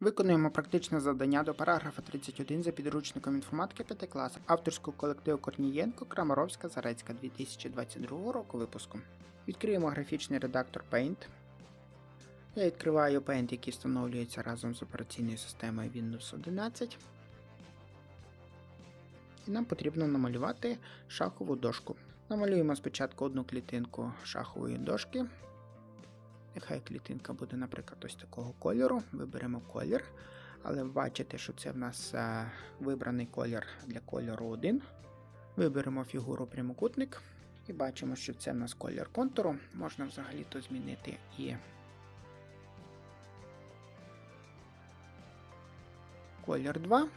Виконуємо практичне завдання до параграфа 31 за підручником інформатики 5 класу авторського колективу Корнієнко Крамаровська Зарецька 2022 року випуску. Відкриємо графічний редактор Paint. Я відкриваю Paint, який встановлюється разом з операційною системою Windows 11. І нам потрібно намалювати шахову дошку. Намалюємо спочатку одну клітинку шахової дошки. Нехай клітинка буде, наприклад, ось такого кольору. Виберемо колір. Але бачите, що це в нас е, вибраний колір для кольору 1. Виберемо фігуру прямокутник. І бачимо, що це в нас колір контуру. Можна взагалі-то змінити і колір 2.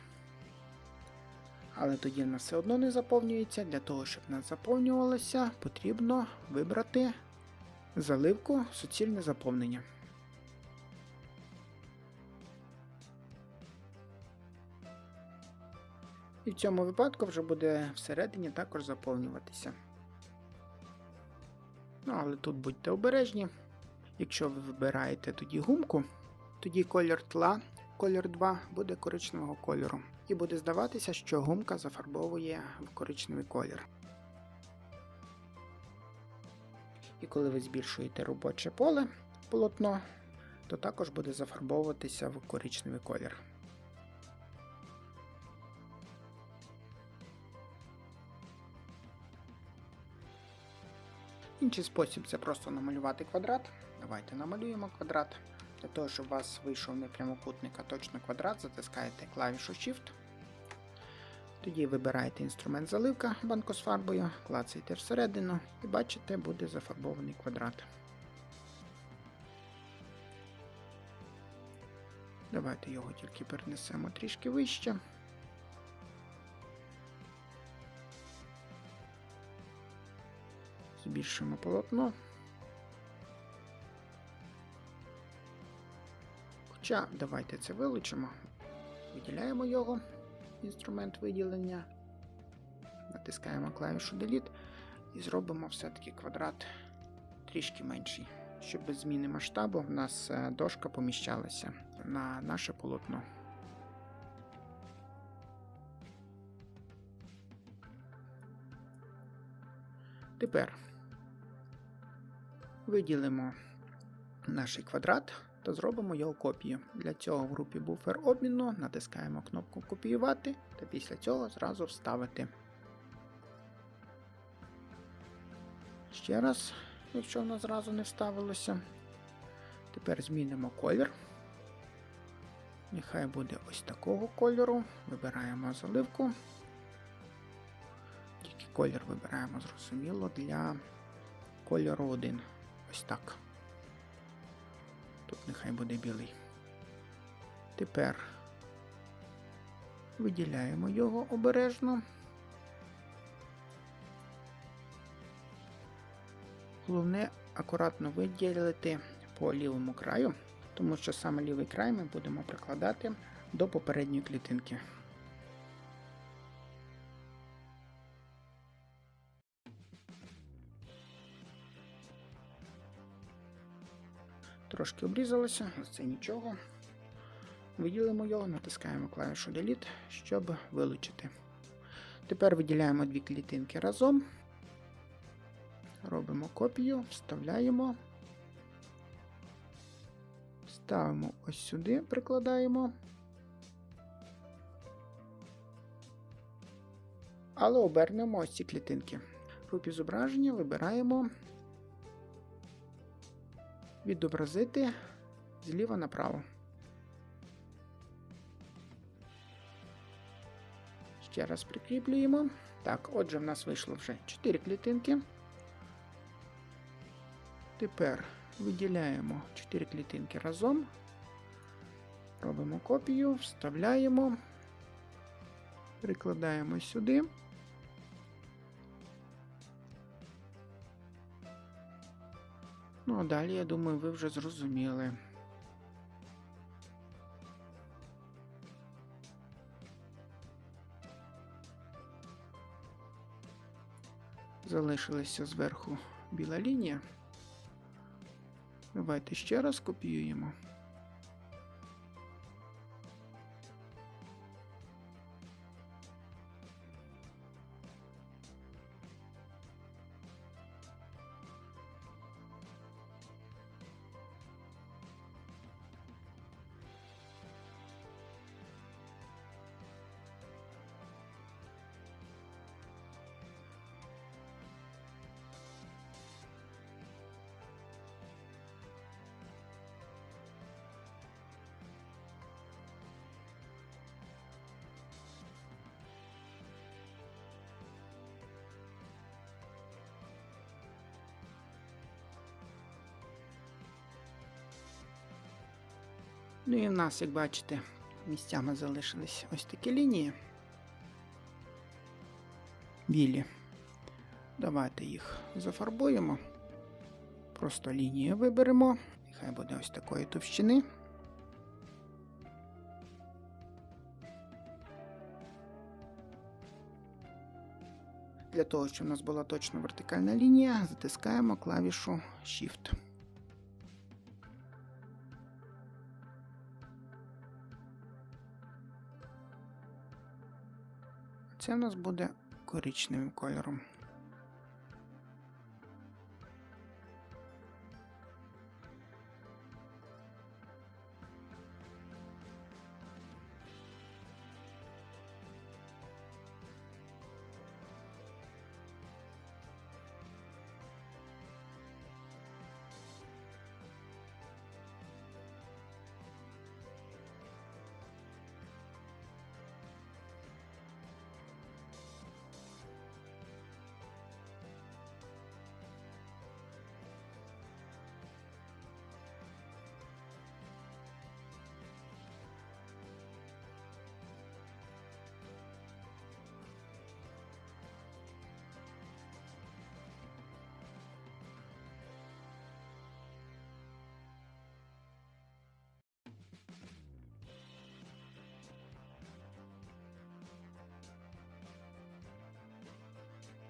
Але тоді в нас все одно не заповнюється. Для того, щоб нас заповнювалося, потрібно вибрати заливку суцільне заповнення. І в цьому випадку вже буде всередині також заповнюватися. Ну, але тут будьте обережні. Якщо ви вибираєте тоді гумку, тоді колір тла, колір 2 буде коричневого кольору. І буде здаватися, що гумка зафарбовує в коричневий колір. І коли ви збільшуєте робоче поле полотно, то також буде зафарбовуватися в коричневий колір. Інший спосіб це просто намалювати квадрат. Давайте намалюємо квадрат. Для того, щоб у вас вийшов не прямокутник, а точно квадрат, затискаєте клавішу Shift. Тоді вибираєте інструмент заливка банку з фарбою, клацаєте всередину і бачите, буде зафарбований квадрат. Давайте його тільки перенесемо трішки вище. Збільшимо полотно. Хоча давайте це вилучимо, виділяємо його інструмент виділення. Натискаємо клавішу Delete і зробимо все-таки квадрат трішки менший, щоб без зміни масштабу в нас е, дошка поміщалася на наше полотно. Тепер виділимо наш квадрат та зробимо його копію. Для цього в групі буфер обміну натискаємо кнопку Копіювати та після цього зразу вставити. Ще раз, якщо воно зразу не вставилося. Тепер змінимо колір. Нехай буде ось такого кольору. Вибираємо заливку. Тільки колір вибираємо зрозуміло для кольору 1. Ось так. Нехай буде білий. Тепер виділяємо його обережно. Головне акуратно виділити по лівому краю, тому що саме лівий край ми будемо прикладати до попередньої клітинки. Трошки обрізалося, це нічого. Виділимо його, натискаємо клавішу Delete, щоб вилучити. Тепер виділяємо дві клітинки разом. Робимо копію, вставляємо. Ставимо ось сюди, прикладаємо. Але обернемо ось ці клітинки. В групі зображення вибираємо відобразити зліва направо. Ще раз прикріплюємо. Так, отже, в нас вийшло вже 4 клітинки. Тепер виділяємо 4 клітинки разом. Робимо копію, вставляємо, прикладаємо сюди. Ну, а далі, я думаю, ви вже зрозуміли. Залишилася зверху біла лінія. Давайте ще раз копіюємо. Ну і в нас, як бачите, місцями залишились ось такі лінії. Білі. Давайте їх зафарбуємо. Просто лінію виберемо. Нехай буде ось такої товщини. Для того, щоб у нас була точно вертикальна лінія, затискаємо клавішу Shift. Це в нас буде коричневим кольором.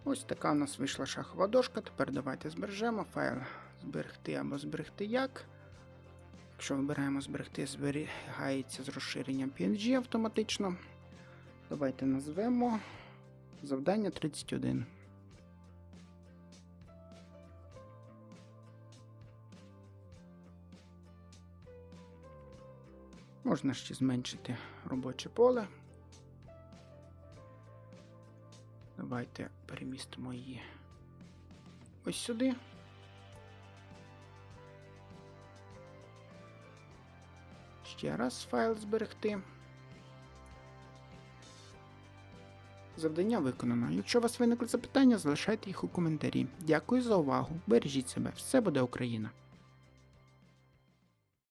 Ось така у нас вийшла шахова дошка. Тепер давайте збережемо файл зберегти або зберегти як. Якщо вибираємо зберегти, зберігається з розширенням PNG автоматично. Давайте назвемо завдання 31. Можна ще зменшити робоче поле. Давайте перемістимо її ось сюди. Ще раз файл зберегти. Завдання виконано. Якщо у вас виникли запитання, залишайте їх у коментарі. Дякую за увагу. Бережіть себе. Все буде Україна!